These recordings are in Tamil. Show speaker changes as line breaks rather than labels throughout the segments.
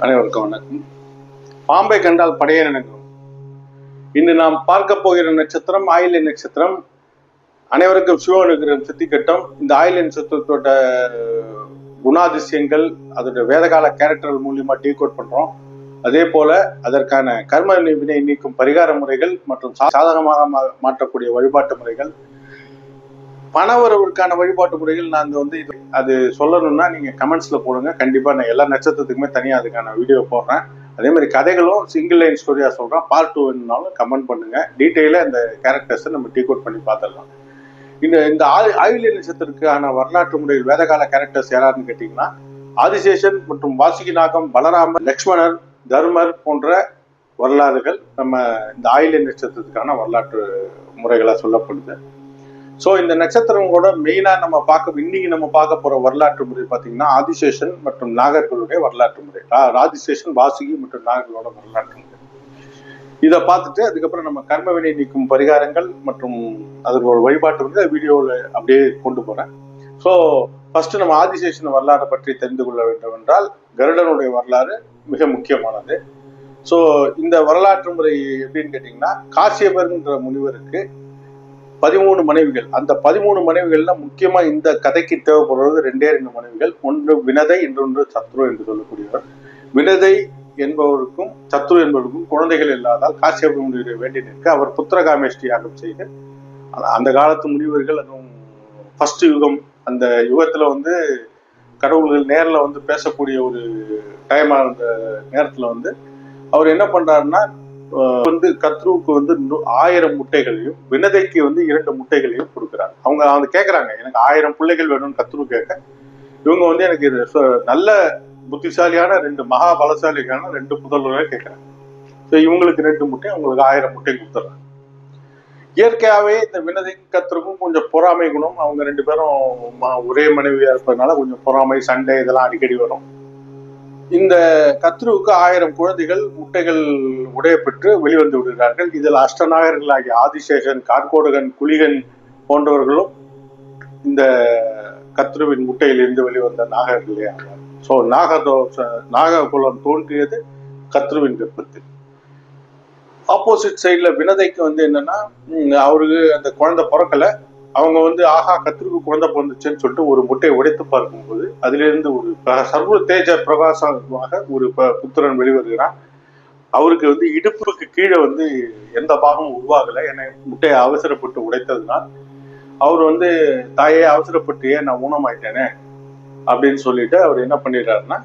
அனைவருக்கும் வணக்கம். பாம்பை கண்டால் படையே நினைக்கும் இன்று நாம் பார்க்க போகிற நட்சத்திரம் ஆயிலின் நட்சத்திரம். அனைவருக்கும் சிவனுகிறம் சித்திக்கட்டம். இந்த ஆயிலின் சத்திரத்தோட குணாதிசயங்கள் அதோட வேதகால கேரக்டர் மூலியமா டீ கோட் பண்றோம். அதே போல அதற்கான கர்ம வினை நீக்கும் பரிகார முறைகள் மற்றும் சா- சாதகமாக மா- மாற்றக்கூடிய வழிபாட்டு முறைகள். பணவரவுக்கான வழிபாட்டு முறைகள் நான் வந்து இது அது சொல்லணும்னா நீங்க கமெண்ட்ஸ்ல போடுங்க. கண்டிப்பா நான் எல்லா நட்சத்திரத்துக்குமே தனியாக அதுக்கான வீடியோ போடுறேன். அதே மாதிரி கதைகளும் சிங்கிள் லைன் ஸ்டோரியா சொல்றேன். பார்ட் டூ கமெண்ட் பண்ணுங்க. டீட்டெயிலாக இந்த கேரக்டர்ஸை நம்ம டீகோட் பண்ணி பார்த்துடலாம். இந்த இந்த ஆயு- ஆயுள்ய நட்சத்திரத்துக்கான வரலாற்று முறையில் வேதகால கேரக்டர்ஸ் யாராருன்னு கேட்டீங்கன்னா ஆதிசேஷன் மற்றும் வாசுகிநாகம் பலராமர் லக்ஷ்மணர் தர்மர் போன்ற வரலாறுகள் நம்ம இந்த ஆயுள்ய நட்சத்திரத்துக்கான வரலாற்று முறைகளாக சொல்லப்படுது. ஸோ இந்த நட்சத்திரங்களோட மெயினா நம்ம பார்க்க இன்னைக்கு நம்ம பார்க்க போற வரலாற்று முறை பார்த்தீங்கன்னா ஆதிசேஷன் மற்றும் நாகர்களுடைய வரலாற்று முறை. ராதிசேஷன் வாசுகி மற்றும் நாகர்களோட வரலாற்று முறை. இதை பார்த்துட்டு அதுக்கப்புறம் நம்ம கர்ம வினை நீக்கும் பரிகாரங்கள் மற்றும் அதற்கு வழிபாட்டு வந்து வீடியோவில் அப்படியே கொண்டு போறேன். ஸோ ஃபர்ஸ்ட் நம்ம ஆதிசேஷன் வரலாறு பற்றி தெரிந்து கொள்ள வேண்டும் என்றால் கருடனுடைய வரலாறு மிக முக்கியமானது. ஸோ இந்த வரலாற்று முறை எப்படின்னு கேட்டிங்கன்னா காசியபர்ன்ற முனிவருக்கு பதிமூணு மனைவிகள். அந்த பதிமூணு மனைவிகள்ல முக்கியமா இந்த கதைக்கு தேவைப்படுறது ரெண்டே ரெண்டு மனைவிகள். ஒன்று வினதை இன்னொன்று சத்ரு என்று சொல்லக்கூடியவர். வினதை என்பவருக்கும் சத்ரு என்பவருக்கும் குழந்தைகள் இல்லாதால் காசியப வேண்டி நிற்க அவர் புத்திரகாமேஷ்டி யாகம் செய்து அந்த- காலத்து முனிவர்கள் அதுவும் ஃபர்ஸ்ட் யுகம். அந்த யுகத்துல வந்து கடவுள்கள் நேரில் வந்து பேசக்கூடிய ஒரு டைமாக அந்த நேரத்தில் வந்து அவர் என்ன பண்ணுறாருன்னா வந்து கத்ருவுக்கு வந்து ஆயிரம் முட்டைகளையும் வினதைக்கு வந்து இரண்டு முட்டைகளையும் கொடுக்குறாங்க அவங்க வந்து கேட்குறாங்க எனக்கு ஆயிரம் பிள்ளைகள் வேணும்னு கத்ரு கேட்க இவங்க வந்து எனக்கு இது நல்ல புத்திசாலியான ரெண்டு மகா பலசாலிக்கான ரெண்டு புதல்வரை கேட்குறாங்க ஸோ இவங்களுக்கு ரெண்டு முட்டை அவங்களுக்கு ஆயிரம் முட்டை கொடுத்துட்றாங்க இயற்கையாகவே இந்த வினதை கத்தருக்கும் கொஞ்சம் பொறாமை குணம். அவங்க ரெண்டு பேரும் ஒரே மனைவியாக இருப்பதனால கொஞ்சம் பொறாமை சண்டை இதெல்லாம் அடிக்கடி வரும். இந்த கத்ருவுக்கு ஆயிரம் குழந்தைகள் முட்டைகள் உடைய பெற்று வெளிவந்து விடுகிறார்கள். இதில் அஷ்டநாயகர்களாகிய ஆதிசேஷன் கார்கோடகன் குளிகன் போன்றவர்களும் இந்த கத்ருவின் முட்டையிலிருந்து வெளிவந்த நாகர்களே ஆவார் ஸோ நாகதோஷ நாககுலம் தோன்றியது கத்ருவின் வெப்பத்தில். ஆப்போசிட் சைடில் வினதைக்கு வந்து என்னன்னா அவருக்கு அந்த குழந்தை பிறக்கல. அவங்க வந்து ஆஹா கத்திரிக்கு குழந்தை பிறந்துச்சுன்னு சொல்லிட்டு ஒரு முட்டையை உடைத்து பார்க்கும்போது அதிலிருந்து ஒரு சர்வ தேஜ பிரகாசமாக ஒரு ப- புத்திரன் வெளிவருகிறான். அவருக்கு வந்து இடுப்புக்கு கீழே வந்து எந்த பாகமும் உருவாகலை. என்னை முட்டையை அவசரப்பட்டு உடைத்ததுனால் அவர் வந்து தாயே அவசரப்பட்டு ஏன் நான் ஊனமாயிட்டேனே? அப்படின்னு சொல்லிட்டு அவர் என்ன பண்ணிடுறாருன்னா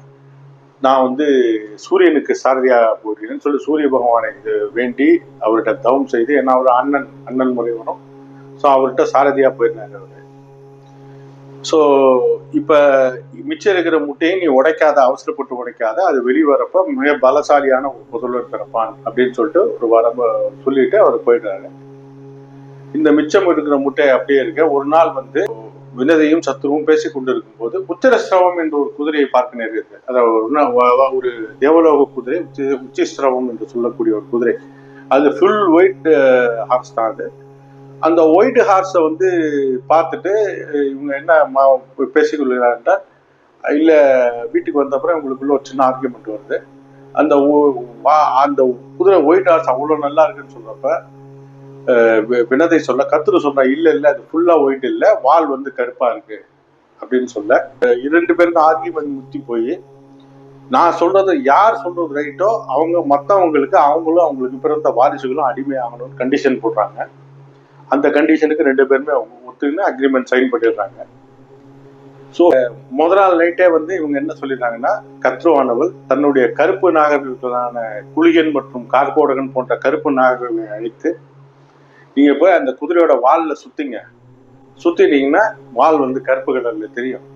நான் வந்து சூரியனுக்கு சாரதியா போகிறேன்னு சொல்லி சூரிய பகவானை இது வேண்டி அவர்கிட்ட தவம் செய்து ஏன்னா அவர் அண்ணன் அண்ணன் முறை வரும் ஸோ அவர்கிட்ட சாரதியாக போயிருந்தாங்க அவர். ஸோ இப்போ மிச்சம் இருக்கிற முட்டையை நீ உடைக்காத அவசரப்பட்டு உடைக்காத அது வெளிவரப்ப மிக பலசாலியான ஒரு முதல்வர் பிறப்பான் அப்படின்னு சொல்லிட்டு ஒரு வரம்ப சொல்லிட்டு அவர் போயிடுறாரு. இந்த மிச்சம் இருக்கிற முட்டை அப்படியே இருக்க ஒரு நாள் வந்து வினதையும் சத்துருவும் பேசி கொண்டிருக்கும் போது உச்சரஸ்ரவம் என்ற ஒரு குதிரையை பார்க்க நேர்கிறது அதாவது ஒரு ஒரு தேவலோக குதிரை உச்சி உச்சிஸ்ரவம் என்று சொல்லக்கூடிய ஒரு குதிரை. அது ஃபுல் ஒயிட் ஹார்ஸ் தான் அது. அந்த ஒயிட் ஹார்ஸை வந்து பார்த்துட்டு இவங்க என்ன மா- பேசிக்கொள்கிறார்கள் இல்லை வீட்டுக்கு வந்த அப்புறம் இவங்களுக்குள்ள ஒரு சின்ன ஆர்கியூமெண்ட் வருது. அந்த வா- அந்த குதிரை ஒயிட் ஹார்ஸ் அவ்வளோ நல்லா இருக்குன்னு சொல்கிறப்ப வினதை சொல்ல கத்துரு சொல்றா இல்லை இல்லை அது ஃபுல்லாக ஒயிட் இல்லை வால் வந்து கருப்பாக இருக்கு அப்படின்னு சொல்ல. இரண்டு பேருக்கும் ஆர்கியூமெண்ட் முத்தி போய் நான் சொல்றது யார் சொல்றது ரைட்டோ அவங்க மற்றவங்களுக்கு அவங்களும் அவங்களுக்கு பிறந்த வாரிசுகளும் அடிமை ஆகணும்னு கண்டிஷன் போடுறாங்க. அந்த கண்டிஷனுக்கு ரெண்டு பேருமே அவங்க அக்ரிமெண்ட் சைன் பண்ணிடுறாங்க. ஸோ முதல் நாள் நைட்டே வந்து இவங்க என்ன சொல்லிடுறாங்கன்னா கத்ருவானவள் தன்னுடைய கருப்பு நாகர்களான குளிகன் மற்றும் கார்கோடகன் போன்ற கருப்பு நாகர்களை அழைத்து நீங்க போய் அந்த குதிரையோட வாலில் சுத்திங்க. சுத்திட்டீங்கன்னா வால் வந்து கருப்பு கடலில் தெரியும்.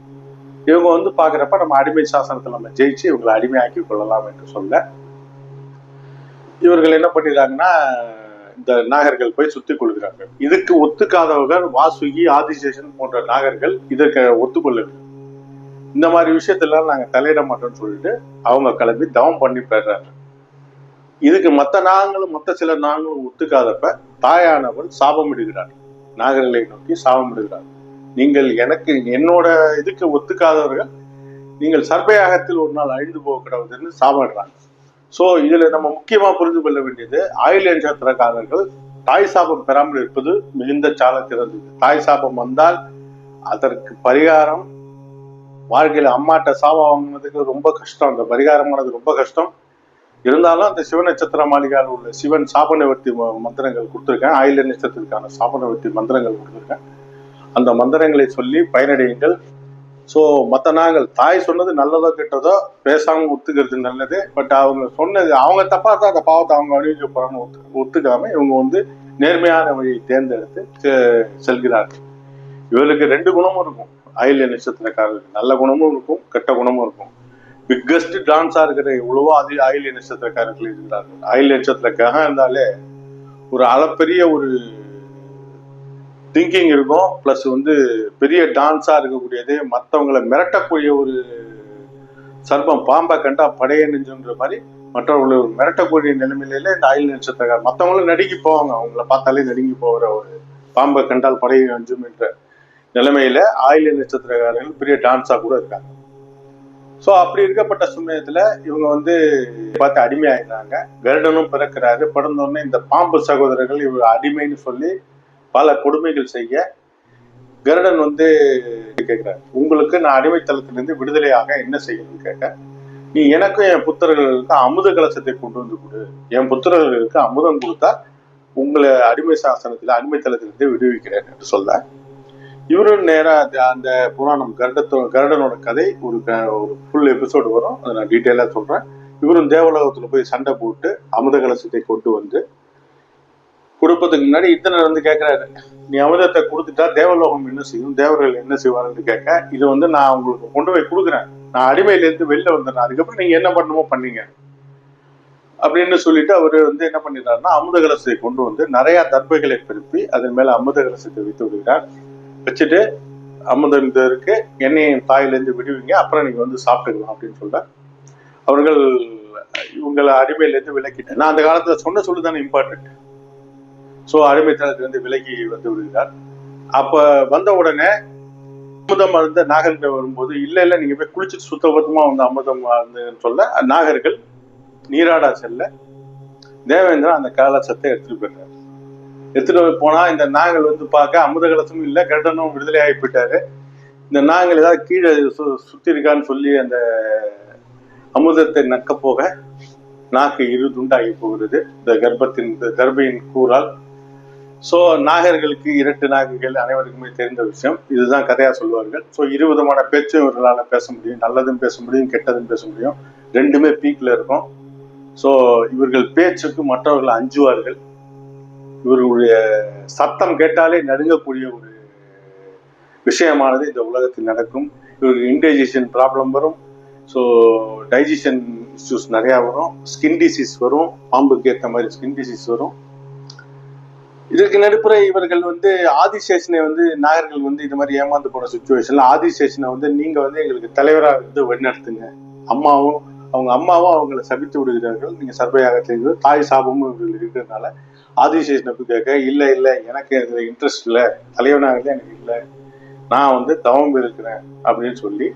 இவங்க வந்து பாக்குறப்ப நம்ம அடிமை சாசனத்தில் நம்ம ஜெயிச்சு இவங்களை அடிமையாக்கி கொள்ளலாம் என்று சொல்ல இவர்கள் என்ன பண்ணிடுறாங்கன்னா இந்த நாகர்கள் போய் சுத்தி கொள்கிறார்கள். இதுக்கு ஒத்துக்காதவர்கள் வாசுகி ஆதிசேஷன் போன்ற நாகர்கள் இதற்கு ஒத்துக்கொள்ளவில்லை. இந்த மாதிரி விஷயத்தெல்லாம் நாங்க தலையிட மாட்டோம்னு சொல்லிட்டு அவங்க கிளம்பி தவம் பண்ணி பெறாங்க இதுக்கு மத்த நாங்களும் மத்த சில நாங்களும் ஒத்துக்காதப்ப தாயானவள் சாபமிடுகிறார் நாகர்களை நோக்கி சாபமிடுகிறார் நீங்கள் எனக்கு என்னோட இதுக்கு ஒத்துக்காதவர்கள் நீங்கள் சர்பயாகத்தில் ஒரு நாள் அழிந்து போக கிடவுதுன்னு சாப்பிடுறாங்க ஸோ இதுல நம்ம முக்கியமா புரிந்து கொள்ள வேண்டியது ஆயுள் நட்சத்திரக்காரர்கள் தாய் சாபம் பெறாமல் இருப்பது மிகுந்த சால சிறந்தது. தாய் சாபம் வந்தால் அதற்கு பரிகாரம் வாழ்க்கையில அம்மாட்ட சாபம் வாங்கினதுக்கு ரொம்ப கஷ்டம். அந்த பரிகாரமானது ரொம்ப கஷ்டம். இருந்தாலும் அந்த சிவ நட்சத்திர மாளிகையில் உள்ள சிவன் சாப நிவர்த்தி மந்திரங்கள் கொடுத்துருக்கேன். ஆயுள நட்சத்திரத்துக்கான சாப நிவர்த்தி மந்திரங்கள் கொடுத்துருக்கேன். அந்த மந்திரங்களை சொல்லி பயனடையுங்கள். ஸோ மற்ற நாங்கள் தாய் சொன்னது நல்லதோ கெட்டதோ பேசாமல் ஒத்துக்கிறது நல்லது. பட் அவங்க சொன்னது அவங்க தப்பாக தான் அந்த பாவத்தை அவங்க அணிவிக்க போகிறாங்க ஒத்து ஒத்துக்காம இவங்க வந்து நேர்மையான வழியை தேர்ந்தெடுத்து செ- செல்கிறார்கள். இவர்களுக்கு ரெண்டு குணமும் இருக்கும். ஆயில்ய நட்சத்திரக்காரர்களுக்கு நல்ல குணமும் இருக்கும் கெட்ட குணமும் இருக்கும். பிக்கஸ்ட் டான்ஸாக இருக்கிற எவ்வளவோ அது ஆயில்ய நட்சத்திரக்காரர்கள் இருக்கிறார்கள். அயல் நட்சத்திரக்காக இருந்தாலே ஒரு அளப்பெரிய ஒரு திங்கிங் இருக்கும். ப்ளஸ் வந்து பெரிய டான்ஸா இருக்கக்கூடியது. மற்றவங்களை மிரட்டக்கூடிய ஒரு சர்ப்பம். பாம்பை கண்டா படைய நெஞ்சுன்ற மாதிரி மற்றவர்களை மிரட்டக்கூடிய நிலைமையில இந்த ஆயில் நட்சத்திரக்காரர். மற்றவங்களும் நடுங்கி போவாங்க. அவங்கள பார்த்தாலே நடுங்கி போகிற ஒரு பாம்பை கண்டால் படைய நெஞ்சும் என்ற நிலைமையில ஆயில் நட்சத்திரக்காரர்கள் பெரிய டான்ஸா கூட இருக்காங்க. ஸோ அப்படி இருக்கப்பட்ட சமயத்துல இவங்க வந்து பார்த்து அடிமையாயிடுறாங்க. கருடனும் பிறக்கிறாரு. பிறந்தோடனே இந்த பாம்பு சகோதரர்கள் இவர் அடிமைன்னு சொல்லி பல கொடுமைகள் செய்ய கருடன் வந்து கேட்குறாரு உங்களுக்கு நான் அடிமைத்தளத்திலிருந்து விடுதலையாக என்ன செய்யணும்னு கேட்க நீ எனக்கும் என் புத்திரர்களுக்கும் அமுத கலசத்தை கொண்டு வந்து கொடு. என் புத்திரர்களுக்கு அமுதம் கொடுத்தா உங்களை அடிமை சாசனத்தில் அடிமைத்தளத்திலிருந்து விடுவிக்கிறேன் என்று சொல்ல இவரும் நேராக அந்த புராணம் கருடத்தோ கருடனோட கதை ஒரு ஒரு ஃபுல் எபிசோடு வரும். அதை நான் டீட்டெயிலாக சொல்கிறேன் இவரும் தேவலோகத்தில் போய் சண்டை போட்டு அமுத கலசத்தை கொண்டு வந்து கொடுப்பதுக்கு முன்னாடி இத்தனை வந்து கேட்குறாரு நீ அமிர்தத்தை கொடுத்துட்டா தேவலோகம் என்ன செய்யும்? தேவர்கள் என்ன செய்வாருன்னு கேட்க இது வந்து நான் உங்களுக்கு கொண்டு போய் கொடுக்குறேன். நான் அடிமையிலேருந்து வெளில வந்துடுறேன். அதுக்கப்புறம் நீங்க என்ன பண்ணணுமோ பண்ணீங்க. அப்படின்னு சொல்லிட்டு அவர் வந்து என்ன பண்ணிடுறாருன்னா அமுத கலசத்தை கொண்டு வந்து நிறைய தர்பைகளை பெருப்பி அதன் மேல அமுத கலசத்தை வைத்து விடுகிறார். வச்சுட்டு அமிர்தருக்கு இது தாயிலேருந்து விடுவீங்க அப்புறம் நீங்க வந்து சாப்பிட்டுக்கலாம் அப்படின்னு சொல்ல அவர்கள் இவங்களை அடிமையிலேருந்து விலக்கிட்டேன் நான் அந்த காலத்துல சொன்ன சொல்லுதானே இம்பார்ட்டன்ட் ஸோ அடிமைத்தனத்திலிருந்து விலகி வந்து விடுகிறார். அப்ப வந்த உடனே அமுதம் அருந்த நாகர்கள் வரும்போது இல்ல இல்ல நீங்க போய் குளிச்சுட்டு சுத்தபத்தமா வந்து அமுதம் அருந்துன்னு சொல்ல நாகர்கள் நீராடா செல்ல. தேவேந்திரன் அந்த கலசத்தை எடுத்துட்டு போயிட்டாரு. எடுத்துட்டு போய் போனா இந்த நாங்கள் வந்து பார்க்க அமுத கலசமும் இல்ல கருடனும் விடுதலை ஆகி போயிட்டாரு. இந்த நாங்கள் ஏதாவது கீழே சு- சுத்தி இருக்கான்னு சொல்லி அந்த அமுதத்தை நக்க போக நாக்கு இரு துண்டாகி போகிறது. இந்த கர்ப்பத்தின் இந்த கர்ப்பையின் கூறால் ஸோ நாகர்களுக்கு இரட்டு நாகர்கள் அனைவருக்குமே தெரிந்த விஷயம். இதுதான் கதையா சொல்லுவார்கள் ஸோ இரு விதமான பேச்சும் இவர்களால் பேச முடியும். நல்லதும் பேச முடியும் கெட்டதும் பேச முடியும். ரெண்டுமே பீக்ல இருக்கும். ஸோ இவர்கள் பேச்சுக்கு மற்றவர்கள் அஞ்சுவார்கள். இவர்களுடைய சத்தம் கேட்டாலே நடுங்கக்கூடிய ஒரு விஷயமானது இந்த உலகத்தில் நடக்கும். இவருக்கு இன்டைஜஷன் ப்ராப்ளம் வரும். ஸோ டைஜஷன் இஷ்யூஸ் நிறையா வரும். ஸ்கின் டிசீஸ் வரும். பாம்புக்கு ஏற்ற மாதிரி ஸ்கின் டிசீஸ் வரும். இதற்கு நடுப்புற இவர்கள் வந்து ஆதிசேஷனை வந்து நாகர்கள் வந்து இது மாதிரி ஏமாந்து போன சுச்சுவேஷன்ல ஆதிசேஷனை வந்து நீங்க வந்து எங்களுக்கு தலைவராக இருந்து வழிநடத்துங்க. அம்மாவும் அவங்க அம்மாவும் அவங்களை சபித்து விடுகிறார்கள். நீங்க சர்பையாக செய்து தாய் சாபமும் இவர்கள் இருக்கிறதுனால ஆதிசேஷனை போய் கேட்க இல்லை இல்லை எனக்கு இதுல இன்ட்ரெஸ்ட் இல்லை. தலைவனாகவே எனக்கு இல்லை. நான் வந்து தவம் இருக்கிறேன். அப்படின்னு சொல்லி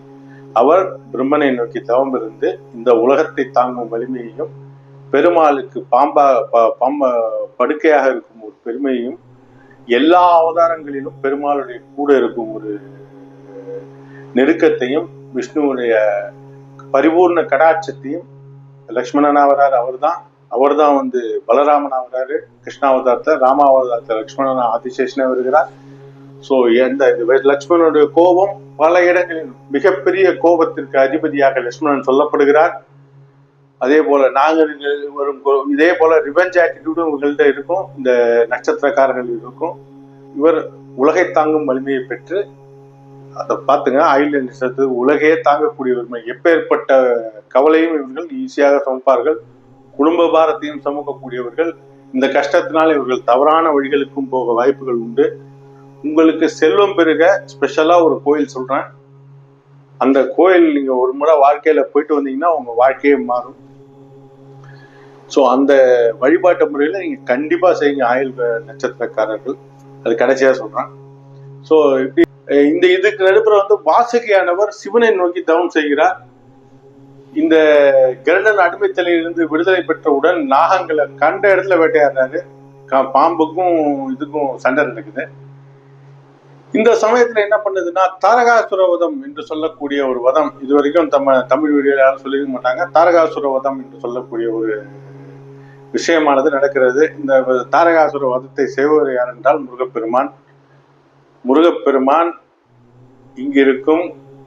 அவர் பிரம்மனை நோக்கி தவம் இருந்து இந்த உலகத்தை தாங்கும் வலிமையையும் பெருமாளுக்கு பாம்பா ப- பாம்ப படுக்கையாக இருக்கும் பெருமையையும் எல்லா அவதாரங்களிலும் பெருமாளுடைய கூட இருக்கும் ஒரு நெருக்கத்தையும் விஷ்ணுவுடைய பரிபூர்ண கடாட்சத்தையும் லக்ஷ்மணன் தான் அவர்தான். அவர்தான் வந்து பலராமன் ஆவராரு கிருஷ்ணாவதாரத்தை ராமாவதாரத்தை லக்ஷ்மணன் ஆதிசேஷனே வருகிறார். ஸோ எந்த இது லக்ஷ்மணனுடைய கோபம் பல இடங்களில் மிகப்பெரிய கோபத்திற்கு அதிபதியாக லக்ஷ்மணன் சொல்லப்படுகிறார். அதே போல நாங்கள் வரும் இதே போல ரிவெஞ்ச் ஆட்டிடியூடும் இவங்கள்ட்ட இருக்கும். இந்த நட்சத்திரக்காரர்கள் இருக்கும். இவர் உலகை தாங்கும் வலிமையை பெற்று அதை பார்த்துங்க ஆயுள் நட்சத்திரத்து உலகையே தாங்கக்கூடிய வறுமை எப்பேற்பட்ட கவலையும் இவர்கள் ஈஸியாக சுமப்பார்கள். குடும்ப பாரத்தையும் சுமக்கக்கூடியவர்கள். இந்த கஷ்டத்தினால் இவர்கள் தவறான வழிகளுக்கும் போக வாய்ப்புகள் உண்டு. உங்களுக்கு செல்வம் பெருக ஸ்பெஷலாக ஒரு கோயில் சொல்கிறேன் அந்த கோயில் நீங்க ஒரு முறை வாழ்க்கையில போயிட்டு வந்தீங்கன்னா உங்க வாழ்க்கையே மாறும். ஸோ அந்த வழிபாட்டு முறையில நீங்க கண்டிப்பா செய்யுங்க ஆயுள் நட்சத்திரக்காரர்கள். அது கடைசியா சொல்றேன். ஸோ இப்படி இந்த இதுக்கு நடுப்புற வந்து வாசுகியானவர் சிவனை நோக்கி தவம் செய்கிறார். இந்த கருடன் அடிமைத்தலையிலிருந்து விடுதலை பெற்றவுடன் நாகங்களை கண்ட இடத்துல வேட்டையாடுறாரு. பாம்புக்கும் இதுக்கும் சண்டை நடக்குது. இந்த சமயத்துல என்ன பண்ணுதுன்னா தாரகாசுர வதம் என்று சொல்லக்கூடிய ஒரு வதம். இது வரைக்கும் நம்ம தமிழ் வீடியோ யாரும் சொல்லிக்க மாட்டாங்க. தாரகாசுர வதம் என்று சொல்லக்கூடிய ஒரு விஷயமானது நடக்கிறது. இந்த தாரகாசுர வதத்தை செய்வது யார் என்றால் முருகப்பெருமான். முருகப்பெருமான் இங்கிருக்கும்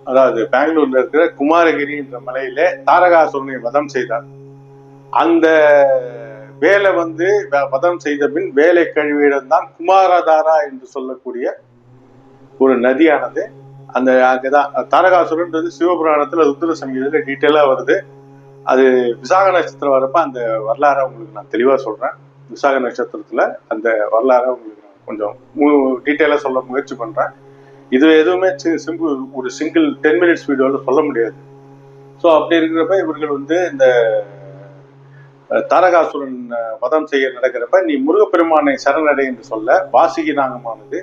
அதாவது பெங்களூர்ல இருக்கிற குமாரகிரி என்ற மலையிலே தாரகாசுரனை வதம் செய்தார். அந்த வேலை வந்து வதம் செய்த பின் வேலை கழிவிடம் தான் குமாரதாரா என்று சொல்லக்கூடிய ஒரு நதியானது. அந்த அங்கதான் தாரகாசுரன்றது சிவபுராணத்துல ருத்ர சங்கீதத்துல டீட்டெயிலா வருது. அது விசாக நட்சத்திரம் வரப்ப அந்த வரலாறை உங்களுக்கு நான் தெளிவா சொல்றேன். விசாக நட்சத்திரத்துல அந்த வரலாறை உங்களுக்கு நான் கொஞ்சம் டீட்டெயிலா சொல்ல முயற்சி பண்றேன். இது எதுவுமே சிம்பிள் ஒரு சிங்கிள் டென் மினிட்ஸ் வீடியோவில் சொல்ல முடியாது. ஸோ அப்படி இருக்கிறப்ப இவர்கள் வந்து இந்த தாரகாசுரன் வதம் செய்ய நடக்கிறப்ப நீ முருகப்பெருமானை சரணடை என்று சொல்ல வாசுகி நாகமானது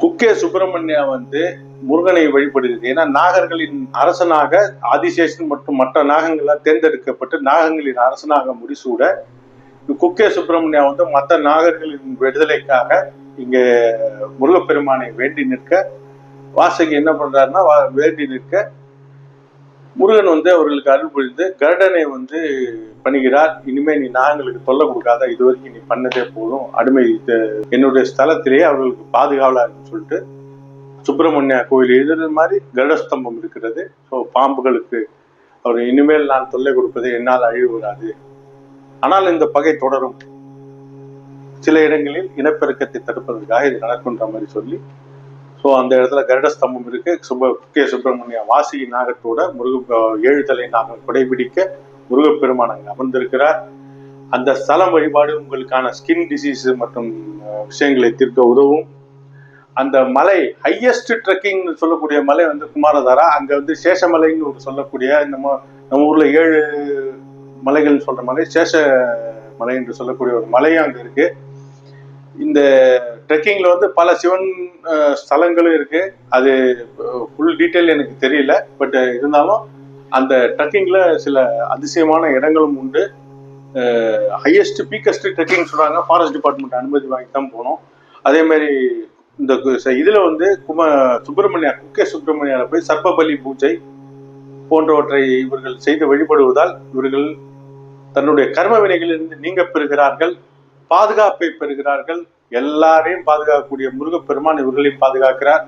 குக்கே சுப்பிரமணியா வந்து முருகனை வழிபடுகிறது. ஏன்னா நாகர்களின் அரசனாக ஆதிசேஷன் மற்றும் மற்ற நாகங்களால் தேர்ந்தெடுக்கப்பட்டு நாகங்களின் அரசனாக முடிசூட குக்கே சுப்பிரமணியா வந்து மற்ற நாகர்களின் விடுதலைக்காக இங்க முருகப்பெருமானை வேண்டி நிற்க வாசகி என்ன பண்றாருன்னா வேண்டி நிற்க முருகன் வந்து அவர்களுக்கு அருள் புரிந்து கருடனை வந்து பண்ணுகிறார் இனிமே நீ நாங்களுக்கு தொல்லை கொடுக்காத. இது வரைக்கும் நீ பண்ணதே போதும். அடிமை என்னுடைய ஸ்தலத்திலேயே அவர்களுக்கு பாதுகாவலா இருக்குன்னு சொல்லிட்டு சுப்பிரமணிய கோயில் எதிர மாதிரி கருடஸ்தம்பம் இருக்கிறது. ஸோ பாம்புகளுக்கு அவர் இனிமேல் நான் தொல்லை கொடுப்பது என்னால் அழிவு வராது ஆனால் இந்த பகை தொடரும். சில இடங்களில் இனப்பெருக்கத்தை தடுப்பதற்காக இது நடக்குன்ற மாதிரி சொல்லி ஸோ அந்த இடத்துல கருட ஸ்தம்பம் இருக்கு. சுப கே சுப்பிரமணிய வாசி நாகத்தோட முருக ஏழு தலை நாகம் குடைபிடிக்க முருகப்பெருமான் அங்கே அமர்ந்திருக்கிறார். அந்த ஸ்தலம் வழிபாடு உங்களுக்கான ஸ்கின் டிசீஸ் மற்றும் விஷயங்களை தீர்க்க உதவும். அந்த மலை ஹையஸ்ட் ட்ரெக்கிங்னு சொல்லக்கூடிய மலை வந்து குமாரதாரா. அங்கே வந்து சேஷமலைன்னு ஒரு சொல்லக்கூடிய நம்ம நம்ம ஊரில் ஏழு மலைகள்னு சொல்கிற மலை சேஷ மலை என்று சொல்லக்கூடிய ஒரு மலையும் அங்கே இருக்குது இந்த ட்ரெக்கிங்கில் வந்து பல சிவன் ஸ்தலங்களும் இருக்கு. அது ஃபுல் டீட்டெயில் எனக்கு தெரியல. பட் இருந்தாலும் அந்த ட்ரெக்கிங்கில் சில அதிசயமான இடங்களும் உண்டு. ஹையஸ்ட் பீக்கஸ்ட் ட்ரெக்கிங் சொல்கிறாங்க ஃபாரஸ்ட் டிபார்ட்மெண்ட் அனுமதி வாங்கி தான் போனோம். அதே மாதிரி இந்த இதில் வந்து கும சுப்பிரமணியா குக்கே சுப்பிரமணியாவில் போய் சர்ப்பபலி பூஜை போன்றவற்றை இவர்கள் செய்து வழிபடுவதால் இவர்கள் தன்னுடைய கர்ம வினைகளிலிருந்து நீங்க பெறுகிறார்கள். பாதுகாப்பை பெறுகிறார்கள். எல்லாரையும் பாதுகாக்கக்கூடிய முருகப்பெருமான் இவர்களையும் பாதுகாக்கிறார்.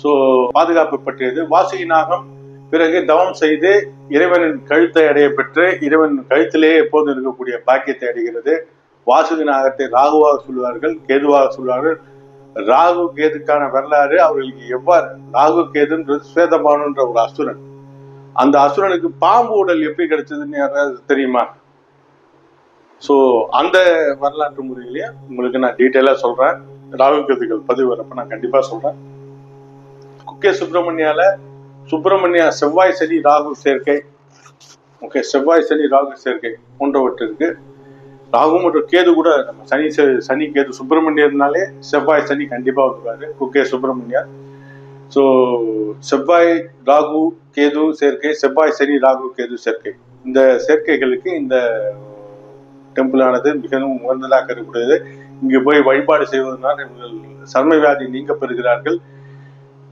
சோ பாதுகாப்பு பற்றியது. வாசுகி நாகம் பிறகு தவம் செய்து இறைவனின் கழுத்தை அடைய பெற்று இறைவன் கழுத்திலேயே எப்போதும் இருக்கக்கூடிய பாக்கியத்தை அடைகிறது. வாசுகி நாகத்தை ராகுவாக சொல்வார்கள் கேதுவாக சொல்வார்கள். ராகு கேதுக்கான வரலாறு அவர்களுக்கு எவ்வாறு? ராகு கேதுன்றது சுவேதபானுன்ற ஒரு அசுரன். அந்த அசுரனுக்கு பாம்பு உடல் எப்படி கிடைச்சதுன்னு யாராவது தெரியுமா? ஸோ அந்த வரலாற்று முறையிலேயே உங்களுக்கு நான் டீட்டெயிலாக சொல்கிறேன் ராகு கேதுகள் பதிவு வரப்ப நான் கண்டிப்பாக சொல்கிறேன் குக்கே சுப்பிரமணியால சுப்பிரமணியா செவ்வாய் சனி ராகு சேர்க்கை. ஓகே செவ்வாய் சனி ராகு சேர்க்கை போன்றவற்றிற்கு ராகு மற்றும் கேது கூட நம்ம சனி சனி கேது சுப்பிரமணியர்னாலே செவ்வாய் சனி கண்டிப்பாக வருவார். குக்கே சுப்பிரமணியர். ஸோ செவ்வாய் ராகு கேது சேர்க்கை செவ்வாய் சனி ராகு கேது சேர்க்கை. இந்த சேர்க்கைகளுக்கு இந்த டெம்பிளானது மிகவும் உகந்ததாக இருக்கக்கூடியது. இங்கு போய் வழிபாடு செய்வதனால் இவர்கள் சர்ம வியாதி நீங்க பெறுகிறார்கள்.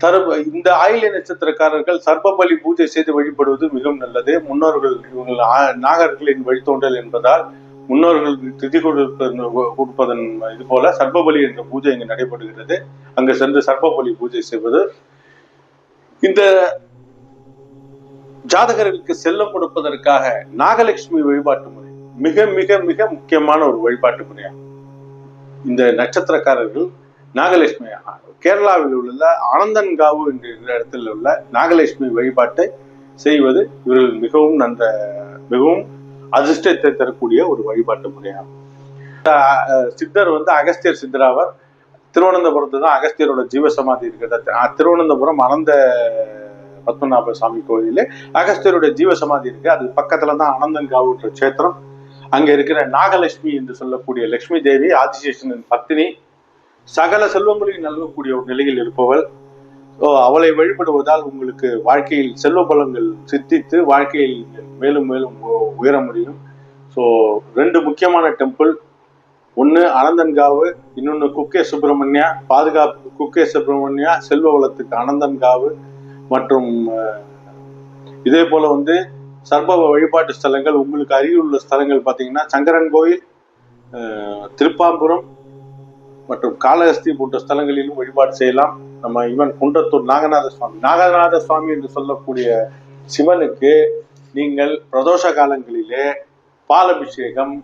தர இந்த ஆயில நட்சத்திரக்காரர்கள் சர்ப்பபலி பூஜை செய்து வழிபடுவது மிகவும் நல்லது. முன்னோர்கள் இவங்கள் நாகர்களின் வழித்தோன்றல் என்பதால் முன்னோர்கள் திதி கொடுப்பதன் கொடுப்பதன் இது போல சர்ப்பபலி என்ற பூஜை இங்கு நடைபெறுகிறது. அங்கு சென்று சர்ப்பபலி பூஜை செய்வது. இந்த ஜாதகர்களுக்கு செல்லம் கொடுப்பதற்காக நாகலட்சுமி வழிபாட்டு முறை. மிக மிக மிக முக்கியமான ஒரு வழிபாட்டு முறையாகும் இந்த நட்சத்திரக்காரர்கள் நாகலட்சுமி கேரளாவில் உள்ள ஆனந்தன்காவு என்ற இடத்தில் உள்ள நாகலட்சுமி வழிபாட்டை செய்வது இவர்கள் மிகவும் நன்ற மிகவும் அதிர்ஷ்டத்தை தரக்கூடிய ஒரு வழிபாட்டு முறையாகும் சித்தர் வந்து அகஸ்தியர் சித்தராவர். திருவனந்தபுரத்து தான் அகஸ்தியரோட ஜீவசமாதி இருக்கிறது திருவனந்தபுரம் அனந்த பத்மநாப சாமி கோயிலில் அகஸ்தியருடைய ஜீவசமாதி இருக்கு. அது பக்கத்துல தான் அனந்தன்காவுன்ற கஷேத்திரம். அங்க இருக்கிற நாகலட்சுமி என்று சொல்லக்கூடிய லட்சுமி தேவி ஆதிசேஷனின் பத்தினி சகல செல்வங்களையும் நல்கக்கூடிய ஒரு நிலையில் இருப்பவள். ஸோ அவளை வழிபடுவதால் உங்களுக்கு வாழ்க்கையில் செல்வ பலங்கள் சித்தித்து வாழ்க்கையில் மேலும் மேலும் உயர முடியும். ஸோ ரெண்டு முக்கியமான டெம்பிள். ஒன்று அனந்தன்காவு இன்னொன்று குக்கே சுப்பிரமணியா. பாதுகாப்பு குக்கே சுப்பிரமணியா செல்வ வளத்துக்கு அனந்தன்காவு மற்றும் இதே போல வந்து சர்பவ வழிபாட்டு ஸ்தலங்கள் உங்களுக்கு அருகில் உள்ள ஸ்தலங்கள் பார்த்தீங்கன்னா சங்கரன் கோயில் திருப்பாம்புரம் மற்றும் காளஹஸ்தி போன்ற ஸ்தலங்களிலும் வழிபாடு செய்யலாம். நம்ம ஈவன் குன்றத்தூர் நாகநாத சுவாமி நாகநாத சுவாமி என்று சொல்லக்கூடிய சிவனுக்கு நீங்கள் பிரதோஷ காலங்களிலே பாலபிஷேகம்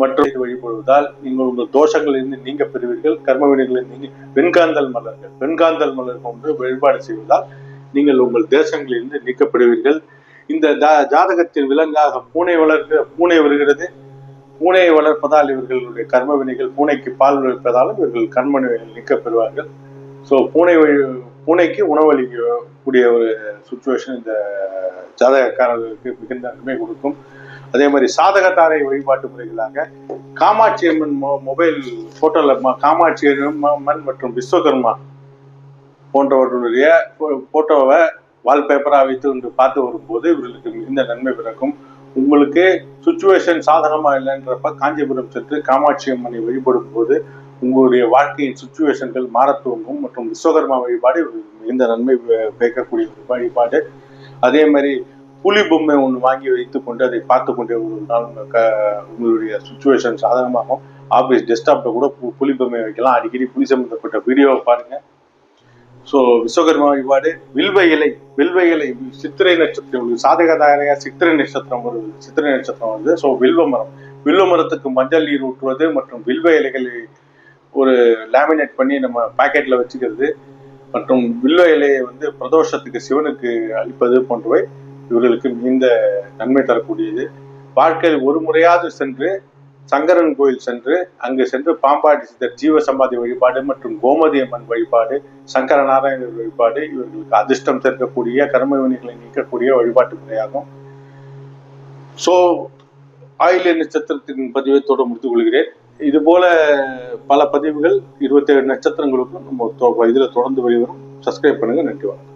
மற்றும் வழிபடுவதால் நீங்கள் உங்கள் தோஷங்களிலிருந்து நீங்க பெறுவீர்கள். கர்ம வினைகளில் நீங்க வெண்காந்தல் மலர்கள் வெண்காந்தல் மலர் கொண்டு வழிபாடு செய்வதால் நீங்கள் உங்கள் தேசங்களிலிருந்து நீக்கப்படுவீர்கள். இந்த ஜா- ஜாதகத்தில் விலங்காக பூனை வளர்க்க பூனை வருகிறது. பூனையை வளர்ப்பதால் இவர்களுடைய கர்ம வினைகள் பூனைக்கு பால் வளர்ப்பதாலும் இவர்கள் கர்ம வினைகள் பெறுவார்கள் ஸோ பூனை வழி பூனைக்கு உணவளிக்கக்கூடிய ஒரு சுச்சுவேஷன் இந்த ஜாதகக்காரர்களுக்கு மிகுந்த நன்மை கொடுக்கும். அதே மாதிரி சாதகத்தாரை வழிபாட்டு முறைகளாக காமாட்சி அம்மன் மொபைல் போட்டோல காமாட்சி அம்மன் மற்றும் விஸ்வகர்மா போன்றவர்களுடைய போட்டோவை வால்பேப்பரா வைத்து கொண்டு பார்த்து வரும்போது இவர்களுக்கு மிகுந்த நன்மை பிறக்கும். உங்களுக்கு சுச்சுவேஷன் சாதகமா இல்லைன்றப்ப காஞ்சிபுரம் சென்று காமாட்சி அம்மனை வழிபடும் போது உங்களுடைய வாழ்க்கையின் சுச்சுவேஷன்கள் மாற துவங்கும் மற்றும் விஸ்வகர்மா வழிபாடு இவர்களுக்கு மிகுந்த நன்மை பேக்கக்கூடிய ஒரு வழிபாடு. அதே மாதிரி புலி பொம்மை ஒன்று வாங்கி வைத்துக் கொண்டு அதை பார்த்து கொண்டே ஒரு நாள் க- உங்களுடைய சுச்சுவேஷன் சாதகமாகும். ஆஃபீஸ் டெஸ்க்டாப்ல கூட பு- புலி பொம்மை வைக்கலாம். அடிக்கடி புலி சம்பந்தப்பட்ட வீடியோவை பாருங்க. ஸோ விஸ்வகர்மா வழிபாடு வில்வ இலை வில்வ இலை சித்திரை நட்சத்திரம் ஒரு சாதகதாரையா சித்திரை நட்சத்திரம் ஒரு சித்திரை நட்சத்திரம் வந்து ஸோ வில்வ மரம். வில்வ மரத்துக்கு மஞ்சள் நீர் ஊற்றுவது மற்றும் வில்வ இலைகளை ஒரு லேமினேட் பண்ணி நம்ம பாக்கெட்ல வச்சுக்கிறது மற்றும் வில்வ இலையை வந்து பிரதோஷத்துக்கு சிவனுக்கு அளிப்பது போன்றவை இவர்களுக்கு மிகுந்த நன்மை தரக்கூடியது. வாழ்க்கையில் ஒரு முறையாவது சென்று சங்கரன் கோயில் சென்று அங்கு சென்று பாம்பாட்டி சித்தர் ஜீவ சமாதி வழிபாடு மற்றும் கோமதி அம்மன் வழிபாடு சங்கர நாராயணர் வழிபாடு இவர்களுக்கு அதிர்ஷ்டம் சேர்க்கக்கூடிய கர்ம வினைகளை நீக்கக்கூடிய வழிபாட்டு முறையாகும். ஸோ ஆயில்ய நட்சத்திரத்தின் பதிவை தொடர் முடித்துக் கொள்கிறேன் இது போல பல பதிவுகள் இருபத்தேழு நட்சத்திரங்களுக்கும் நம்ம தொ- இதுல தொடர்ந்து வெளிவரும். சப்ஸ்கிரைப் பண்ணுங்க. நன்றி வணக்கம்.